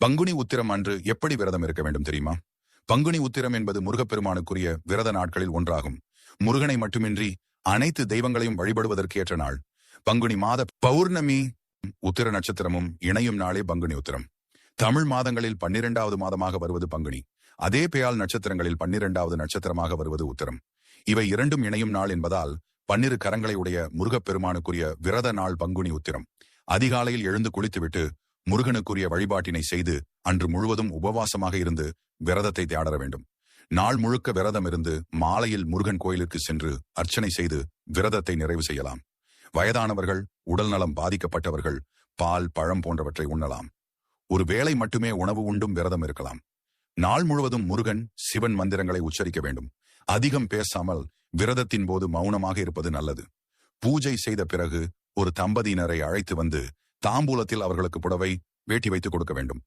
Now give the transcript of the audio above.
பங்குனி உத்திரம் அன்று எப்படி விரதம் இருக்க வேண்டும் தெரியுமா? பங்குனி உத்திரம் என்பது முருகப்பெருமானுக்குரிய விரத நாட்களில் ஒன்றாகும். முருகனை மட்டுமின்றி அனைத்து தெய்வங்களையும் வழிபடுவதற்கு ஏற்ற நாள். பங்குனி மாத பௌர்ணமி உத்திர நட்சத்திரமும் இணையும் நாளே பங்குனி உத்திரம். தமிழ் மாதங்களில் பன்னிரெண்டாவது மாதமாக வருவது பங்குனி. அதே பெயால் நட்சத்திரங்களில் பன்னிரெண்டாவது நட்சத்திரமாக வருவது உத்திரம். இவை இரண்டும் இணையும் நாள் என்பதால் பன்னிரு கரங்களை உடைய முருகப்பெருமானுக்குரிய விரத நாள் பங்குனி உத்திரம். அதிகாலையில் எழுந்து குளித்துவிட்டு முருகனுக்குரிய வழிபாட்டினை செய்து அன்று முழுவதும் உபவாசமாக இருந்து விரதத்தை தேடர வேண்டும். நாள் முழுக்க விரதம் இருந்து மாலையில் முருகன் கோயிலுக்கு சென்று அர்ச்சனை செய்து விரதத்தை நிறைவு செய்யலாம். வயதானவர்கள் உடல் நலம் பாதிக்கப்பட்டவர்கள் பால் பழம் போன்றவற்றை உண்ணலாம். ஒரு வேளை மட்டுமே உணவு உண்டும் விரதம் இருக்கலாம். நாள் முழுவதும் முருகன் சிவன் மந்திரங்களை உச்சரிக்க வேண்டும். அதிகம் பேசாமல் விரதத்தின் போது மௌனமாக இருப்பது நல்லது. பூஜை செய்த பிறகு ஒரு தம்பதியினரை அழைத்து வந்து தாம்பூலத்தில் அவர்களுக்கு புடவை வேட்டி வைத்து கொடுக்க வேண்டும்.